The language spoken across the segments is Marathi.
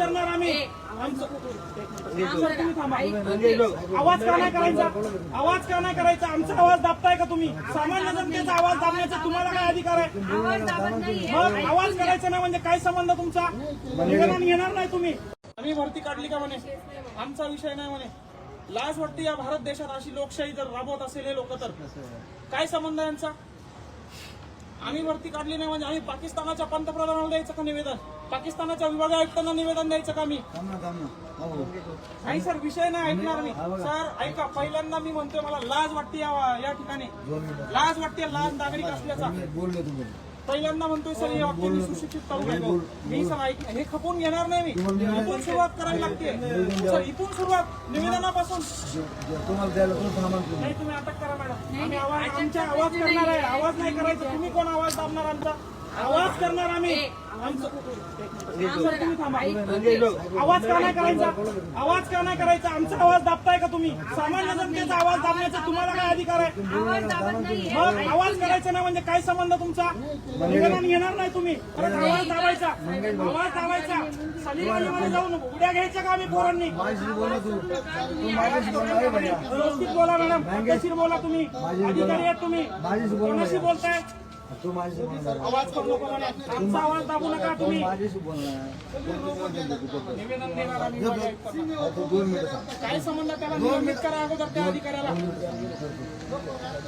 करणार आम्ही. थांबा. आवाज का नाही करायचा? आवाज का नाही करायचा? आमचा आवाज दाबताय का तुम्ही? सामान्य जनतेचा आवाज दाबण्याचा तुम्हाला काय अधिकार आहे? मग आवाज करायचा नाही म्हणजे काय संबंध तुमचा? निवेदन घेणार नाही तुम्ही. आम्ही भरती काढली का म्हणे? आमचा विषय नाही म्हणे. लाज वाटते या भारत देशात अशी लोकशाही जर राबवत असेल हे लोक तर. काय संबंध यांचा? आम्ही भरती काढली नाही म्हणजे आम्ही पाकिस्तानाच्या पंतप्रधानाला द्यायचं का निवेदन? पाकिस्तानाच्या विभाग आयुक्तांना निवेदन द्यायचं का मी नाही सर विषय नाही ऐकणार मी. सर ऐका पहिल्यांदा मी म्हणतोय मला लाज वाटते या या ठिकाणी. लाज वाटते लाज नागरिक असल्याचा. पहिल्यांदा म्हणतोय सर हे वाक्य मी सुशिक्षित आहे. मी सर ऐक हे खपून घेणार नाही मी. इथून सुरुवात करावी लागते. सर इथून सुरुवात निवेदनापासून. नाही तुम्ही अटक करा मॅडम. आम्ही आवाज आमचा आवाज करणार आहे. आवाज नाही करायचा. तुम्ही कोण आवाज दाबणार आमचा? आवाज करणार आम्ही. थांबा. आवाज का नाही करायचा? आवाज का नाही करायचा? आमचा आवाज दाबताय का तुम्ही? सामान्य जनतेचा आवाज दाबण्याचा तुम्हाला काय अधिकार आहे? आवाज दाबत नाहीये मग आवाज करायचा नाही म्हणजे काय संबंध तुमचा? निवेदन घेणार नाही तुम्ही. परत आवाज दाबायचा. आवाज दाबायचा. सलीमध्ये जाऊन उड्या घ्यायच्या का आम्ही पोरांनी? माझी बोला तू. तू माझ्याशी बोला आहे भैया व्यवस्थित बोला मॅडम. बोला तुम्ही. अधिकारी आहेत तुम्ही. कोणाशी. बोलताय? तू माझ्याशी बोलणार आवाज करू नको म्हणे. आमचा आवाज दाबू नका तू तुम्ही माझ्याशी बोलणार निवेदन देणार आम्ही विभागीय आयुक्तांना. तू दोन मिनिटं थांब. काय संबंध त्याला? निलंबित करा अगोदर त्या अधिकाऱ्याला.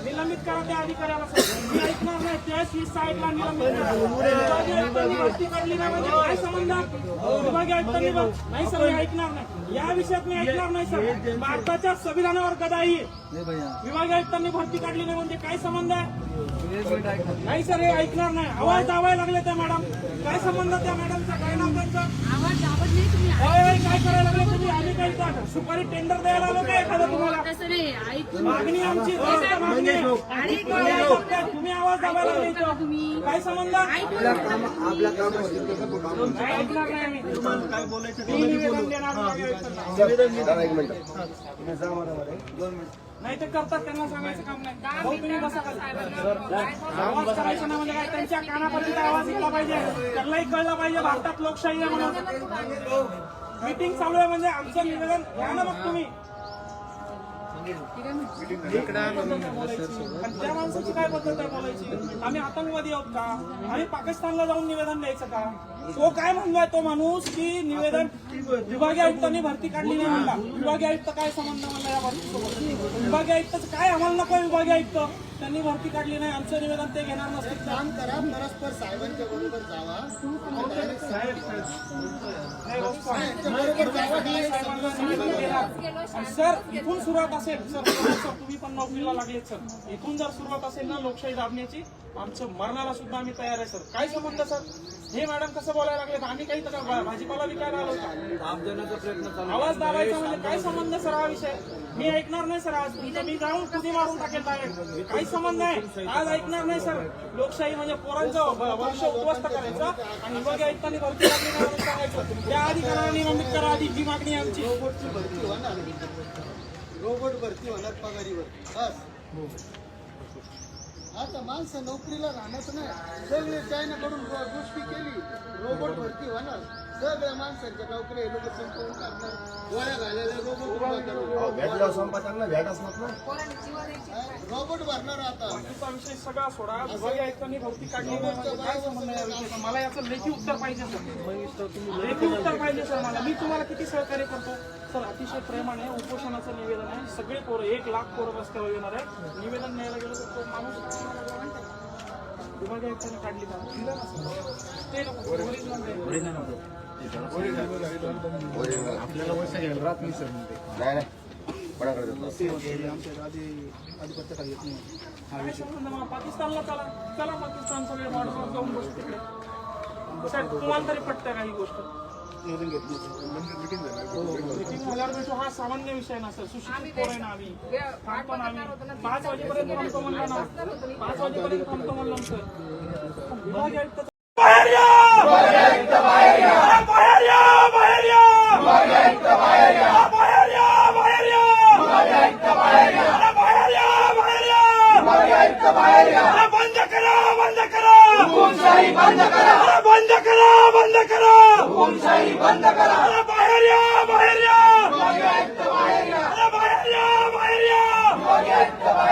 निलंबित करा त्या अधिकाऱ्याला सर. मी ऐकणार नाही. त्या शीस साईडला निलंबित करा. विभागीय आयुक्तांनी भरती काढली नाही म्हणजे काय संबंध? विभागीय आयुक्तांनी बघ- नाही सर मी ऐकणार नाही. या विषयात मी ऐकणार नाही सर. भारताच्या संविधानावर गदाई. आहे. नाही भैया. विभागीय आयुक्तांनी भरती काढली नाही म्हणजे काय संबंध? आहे एक मिनिट ऐक. ना. नाही सर हे ऐकणार नाही. आवाज दाबायला लागले त्या मॅडम. काय संबंध त्या मॅडमचा? काय नाव त्यांचा? आवाज काय करायला लागले तुम्ही? आम्ही काय इथं सुपारी टेंडर द्यायला आलो काय एखादं तुम्हाला? मागणी आमची आहे. तुम्ही आवाज दाबायला लागले इथं. तुम्ही. काय संबंध? काय ऐकणार नाही आम्ही. मी निवेदन देणार नाही आयुक्तांना. नाही ते करतात त्यांना सांगायचं काम नाही. भाऊ, तुम्ही बसा खाली. आवाज करायचा नाही म्हणजे काय? त्यांच्या कानापर्यंत आवाज गेला पाहिजे. त्यांनाही कळलं पाहिजे भारतात लोकशाही आहे म्हणून. मीटिंग चालू आहे म्हणजे आमचं निवेदन घ्या ना मग तुम्ही. आणि त्या माणसाची काय पद्धत आहे बोलायची? आम्ही आतंकवादी आहोत का? आम्ही पाकिस्तानला जाऊन निवेदन द्यायचं का? तो काय म्हणलाय तो माणूस की निवेदन विभागीय आयुक्तांनी भरती काढली नाही म्हणला. विभागीय आयुक्त काय संबंध म्हणला या भरतीसोबत विभागीय आयुक्ताचं काय आम्हाला नको आहे विभागीय आयुक्त? त्यांनी भरती काढली नाही. आमचं निवेदन ते घेणार नसतील. तर करा परस्पर साहेबांच्या बरोबर जावा. सर इथून सुरुवात असेल. सर तुम्ही पण नोकरीला लागलेत सर. इथून जर सुरुवात असेल ना लोकशाही दाबण्याची आमचं मरणाला सुद्धा आम्ही तयार आहे सर. काय संबंध सर? हे मॅडम कसं बोलायला लागले आम्ही काही तर भाजीपाला विकायला आलो आवाज दाबायचा म्हणजे काय संबंध सर हा विषय? मी ऐकणार नाही सर आज. मी जाऊन कुठे मारून टाकेल डायरेक्ट काही संबंध नाही. आज ऐकणार नाही सर. लोकशाही म्हणजे पोरांचं वर्ष उद्ध्वस्त करायचं आणि विभागीय आयुक्तांनी भरती म्हणून सांगायचं. त्या अधिकाऱ्याला निलंबित करा आधी ही मागणी आहे आमची. रोबोटची भरती होणार. रोबोट भरती होणार पगारीवर. बस. आता माणसं नोकरीला राहण्याचं नाही. सगळे चायनाकडून करून गोष्टी केली. रोबोट भरती होणार. सगळ्या माणसांच्या हे लोक संपवून टाकणार गोळ्या घालायला रोबोट उभा करून भेटल्यावर संपादकांना भेट असणार ना? रोबोट भरणार आता. बाकीचा विषय सगळा सोडा. विभागीय आयुक्तांनी भरती काढली नाही म्हणजे काय संबंध आहे या विषयाचा? मला याचं लेखी उत्तर पाहिजे सर. लेखी उत्तर पाहिजे सर मला. मी तुम्हाला किती सहकार्य करतो? सर अतिशय प्रेमाने उपोषणाचं निवेदन आहे. सगळे पोरं एक लाख पोरं रस्त्यावर येणार आहे. निवेदन न्यायला गेलो तर तो माणूस विभागीय आयुक्तांनी काढली का. ते नको पाकिस्तानला चला चला पाकिस्तान सगळे बॉर्डरवर जाऊन बसू तिकडे साहेब तुम्हाला तरी पटतं काही गोष्ट झाल्यावर भेटू हा सामान्य विषय ना सर सुशिक्षित पोर आहे ना आम्ही आम्ही पाच वाजेपर्यंत थांबतो म्हणलं ना पाच वाजेपर्यंत थांबतो म्हणलं सर बाहेर या! बाहेर या! बंद करो बंद करो हुकुमशाही बंद करो अरे बंद करो बंद करो हुकुमशाही बंद करो अरे बाहेर या बाहेर या अरे बाहेर या बाहेर या बाहेर या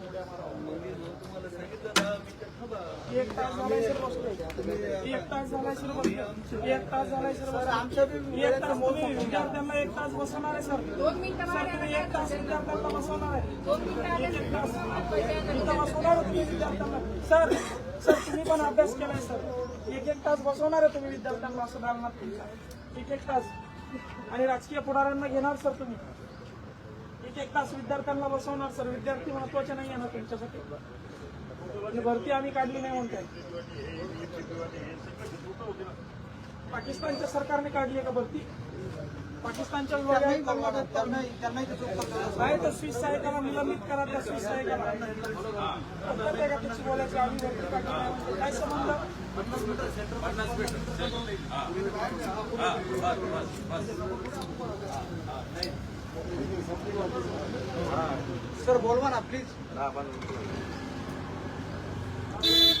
एक तास झालाय सर बसलोय. एक तास झालाय सर बसलोय. एक तास झालाय सर बसलोय. एक तास तुम्ही विद्यार्थ्यांना एक तास बसवणार आहे सर. दोन मिनिटं सर तुम्ही एक तास विद्यार्थ्यांना बसवणार आहे. दोन मिनिटं एक एक तास बसवणार तुम्ही विद्यार्थ्यांना. सर सर तुम्ही पण अभ्यास केलाय सर. एक एक तास बसवणार आहे तुम्ही विद्यार्थ्यांना असं दालनात तुमच्या एक एक तास. आणि राजकीय पुढाऱ्यांना घेणार सर तुम्ही. एक एक तास विद्यार्थ्यांना बसवणार सर. विद्यार्थी महत्त्वाचे नाही आहे ना तुमच्यासाठी. ही भरती आम्ही काढली नाही म्हणताय. पाकिस्तानच्या सरकारने काढली आहे का भरती? पाकिस्तानच्या. नाही तर स्विस सहायकाला निलंबित करा त्या स्विस का त्याची बोलायची? आम्ही. काय संबंध? सर बोलवा ना प्लीज Yeah.